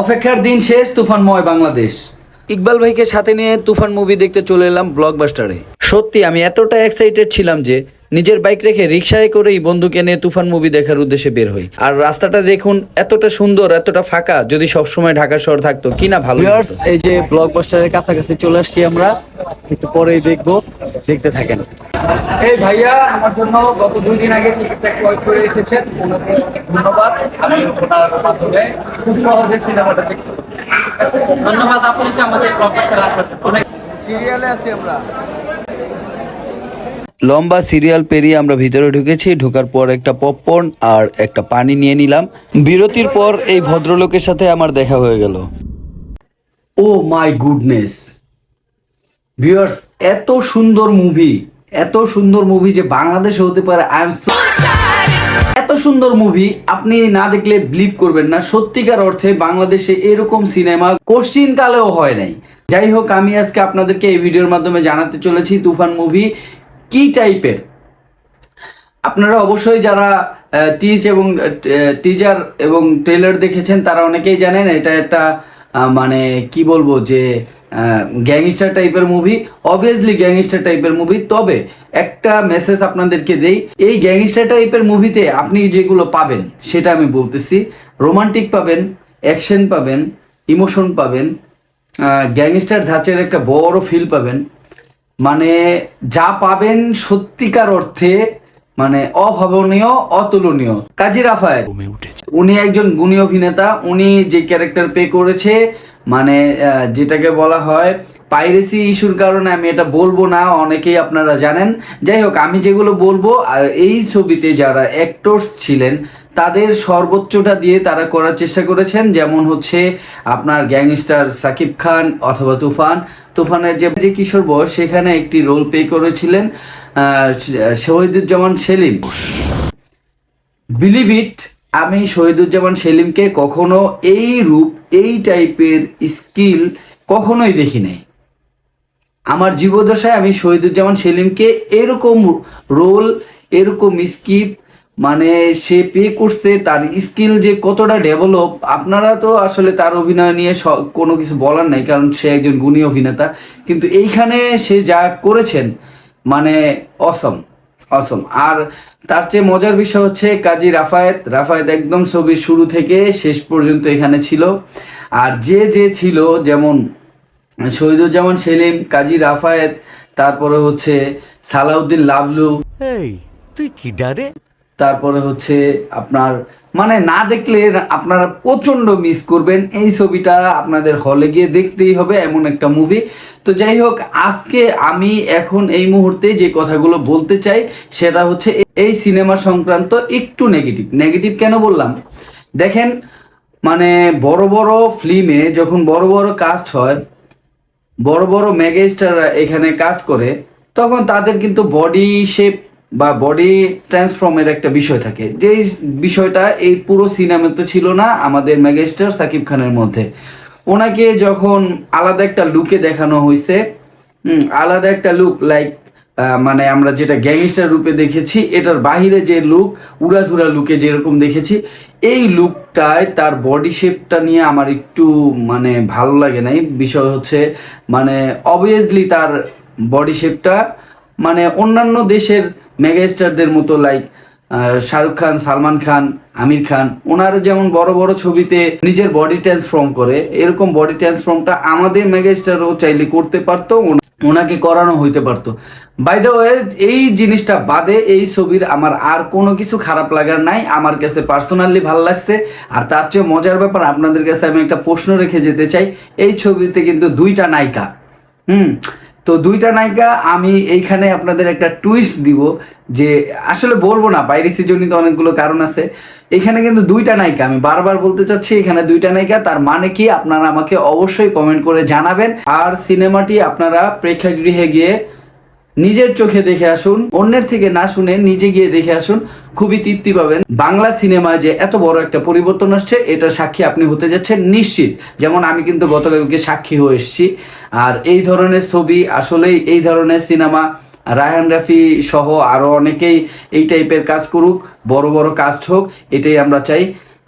অপেক্ষার দিন শেষ তুফানময় বাংলাদেশ। ইকবাল ভাইকে সাথে নিয়ে তুফান মুভি দেখতে চলে এলাম ব্লকবাস্টারে। সত্যি আমি এতটা এক্সাইটেড ছিলাম যে নিজের বাইক রেখে রিক্সায় করেই বন্ধুকে নিয়ে তুফান মুভি দেখার উদ্দেশ্যে বের হই। আর রাস্তাটা দেখুন এতটা সুন্দর এতটা ফাঁকা যদি সবসময় ঢাকা শহর থাকতো কি না ভালো ভিউয়ার্স এই যে ব্লকবাস্টারের কাছাকাছি চলে আসছি আমরা একটু পরেই দেখব দেখতে থাকেন। এই ভাইয়া আমার জন্য গত দুই দিন আগে টিকিটটা ক্রয় করে রেখেছেন ধন্যবাদ। আমি ওনার মাধ্যমে খুব সহজে সিনেমাটা দেখতে ধন্যবাদ আপনাকে আমাদের প্রফেসর আসার অনেক সিরিয়ালে আছি আমরা। লম্বা সিরিয়াল পেরিয়ে আমরা ভিতরে ঢুকেছি ঢোকার পর একটা পপকর্ন আর একটা পানি নিয়ে নিলাম। বিরতির পর এই ভদ্রলোকের সাথে আমার দেখা হয়ে গেল। ও মাই গুডনেস। ভিউয়ার্স এত সুন্দর মুভি এত সুন্দর মুভি যে বাংলাদেশে হতে পারে আই এম এত সুন্দর মুভি আপনি না দেখলে বিলিভ করবেন না। সত্যিকার অর্থে বাংলাদেশে এরকম সিনেমা কোশ্চিন কালেও হয় নাই। যাই হোক, আমি আজকে আপনাদেরকে এই ভিডিওর মাধ্যমে জানাতে চলেছি তুফান মুভি কি টাইপের আপনারা অবশ্যই যারা টিজ এবং টিজার এবং ট্রেলার দেখেছেন, তারা অনেকেই জানেন, এটা একটা মানে কি বলব যে গ্যাংস্টার টাইপের মুভি অবভিয়াসলি গ্যাংস্টার টাইপের মুভি তবে একটা মেসেজ আপনাদেরকে দেই এই গ্যাংস্টার টাইপের মুভিতে আপনি যেগুলো পাবেন সেটা আমি বলতেছি রোমান্টিক পাবেন অ্যাকশন পাবেন ইমোশন পাবেন গ্যাংস্টার ধাঁচের একটা বড় ফিল পাবেন মানে যা পাবেন সত্যিকার অর্থে মানে অভাবনীয় অতুলনীয়। কাজী রাফায়েত উনি একজন গুণী অভিনেতা উনি যে ক্যারেক্টার পে করেছে মানে যেটাকে বলা হয় পাইরেসি ইস্যুর কারণে আমি এটা বলব না, অনেকেই আপনারা জানেন। যাই হোক, আমি যেগুলো বলব আর এই ছবিতে যারা অ্যাক্টরস ছিলেন, তাদের সর্বোচ্চটা দিয়ে তারা করার চেষ্টা করেছেন। যেমন হচ্ছে আপনার গ্যাংস্টার সাকিব খান অথবা তুফান। তুফানের যে যে কিশোর বয়স, সেখানে একটি রোল প্লে করেছিলেন শহীদুজ্জামান সেলিম। বিলিভ ইট আমি শহীদুজ্জামান সেলিমকে কখনো এই রূপ, এই টাইপের স্কিল কখনোই দেখি নাই। আমার জীবদশায় আমি শহীদুজ্জামান সেলিমকে এরকম রোল এরকম স্কিপ মানে সে পে করছে, তার স্কিল যে কতটা ডেভেলপ আপনারা তো আসলে তার অভিনয় নিয়ে কোনো কিছু বলার নাই, কারণ সে একজন গুণী অভিনেতা। কিন্তু এইখানে সে যা করেছেন মানে অসম অসম আর তার চেয়ে মজার বিষয় হচ্ছে কাজী রাফায়েত। রাফায়েত একদম ছবির শুরু থেকে শেষ পর্যন্ত এখানে ছিল। আর যে যে ছিল যেমন শহীদুজ্জামান সেলিম কাজী রাফায়েত তারপরে হচ্ছে সালাউদ্দিন লাভলু এই তুই কি ডারে? তারপরে হচ্ছে আপনার মানে না দেখলে আপনারা প্রচণ্ড মিস করবেন। এই ছবিটা আপনাদের হলে গিয়ে দেখতেই হবে, এমন একটা মুভি তো যাই হোক, আজকে আমি এখন এই মুহূর্তে যে কথাগুলো বলতে চাই, সেটা হচ্ছে এই সিনেমা সংক্রান্ত একটু নেগেটিভ নেগেটিভ কেন বললাম? দেখেন মানে বড় বড় ফিল্মে যখন বড় বড় কাস্ট হয়, বড় বড় মেগাস্টাররা এখানে কাজ করে, তখন তাদের কিন্তু বডি শেপ বা বডি ট্রান্সফর্মের একটা বিষয় থাকে। যে বিষয়টা এই পুরো সিনেমাতে ছিল না, আমাদের মেগাস্টার সাকিব খানের মধ্যে। ওনাকে যখন আলাদা একটা লুকে দেখানো হয়েছে আলাদা একটা লুক লাইক মানে আমরা যেটা গ্যাংস্টার রূপে দেখেছি, এটার বাহিরে যে লুক উড়াধুরা লুকে যেরকম দেখেছি, এই লুকটায় তার বডি শেপটা নিয়ে আমার একটু মানে ভালো লাগে নাই। বিষয় হচ্ছে মানে অবভিয়াসলি তার বডি শেপটা মানে অন্যান্য দেশের মেগাস্টারদের মতো লাইক শাহরুখ খান, সালমান খান, আমির খান, ওনারা যেমন বড় বড় ছবিতে নিজের বডি ট্রান্সফর্ম করে, এরকম বডি ট্রান্সফর্মটা আমাদের মেগাস্টারও চাইলে করতে পারতো ওনাকে করানো হইতে পারতো। বাই দ্য ওয়ে এই জিনিসটা বাদে এই ছবির আমার আর কোনো কিছু খারাপ লাগার নাই, আমার কাছে পার্সোনালি ভালো লাগছে। আর তার চেয়ে মজার ব্যাপার, আপনাদের কাছে আমি একটা প্রশ্ন রেখে যেতে চাই, এই ছবিতে কিন্তু দুইটা নায়িকা, হুম? তো দুইটা নায়িকা, আমি এইখানে আপনাদের একটা টুইস্ট দিব যে আসলে বলব না বাইরেসি জনিত অনেকগুলো কারণ আছে। এখানে কিন্তু দুইটা নায়িকা, আমি বারবার বলতে চাচ্ছি, এখানে দুইটা নায়িকা, তার মানে কি আপনারা আমাকে অবশ্যই কমেন্ট করে জানাবেন। আর সিনেমাটি আপনারা প্রেক্ষাগৃহে গিয়ে নিজের চোখে দেখে আসুন, অন্যের থেকে না শুনে নিজে গিয়ে দেখে আসুন, খুবই তৃপ্তি পাবেন। বাংলা সিনেমায় যে এত বড় একটা পরিবর্তন আসছে, এটার সাক্ষী আপনি হতে যাচ্ছেন নিশ্চিত। যেমন আমি কিন্তু গতকালকে সাক্ষী হয়ে এসেছি। আর এই ধরনের ছবি আসলেই এই ধরনের সিনেমা রায়হান রাফি সহ আরও অনেকেই এই টাইপের কাজ করুক, বড় বড় কাজ হোক, এটাই আমরা চাই।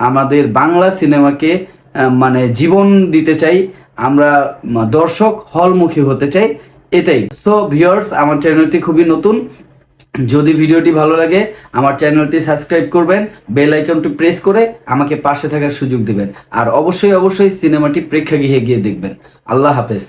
আমাদের বাংলা সিনেমাকে মানে জীবন দিতে চাই। আমরা দর্শক হলমুখী হতে চাই। এটাই। সো ভিউয়ার্স আমার চ্যানেলটি খুবই নতুন। যদি ভিডিওটি ভালো লাগে, আমার চ্যানেলটি সাবস্ক্রাইব করবেন বেল আইকনটি প্রেস করে আমাকে পাশে থাকার সুযোগ দিবেন। আর অবশ্যই অবশ্যই সিনেমাটি প্রেক্ষাগৃহে গিয়ে দেখবেন। আল্লাহ হাফেজ।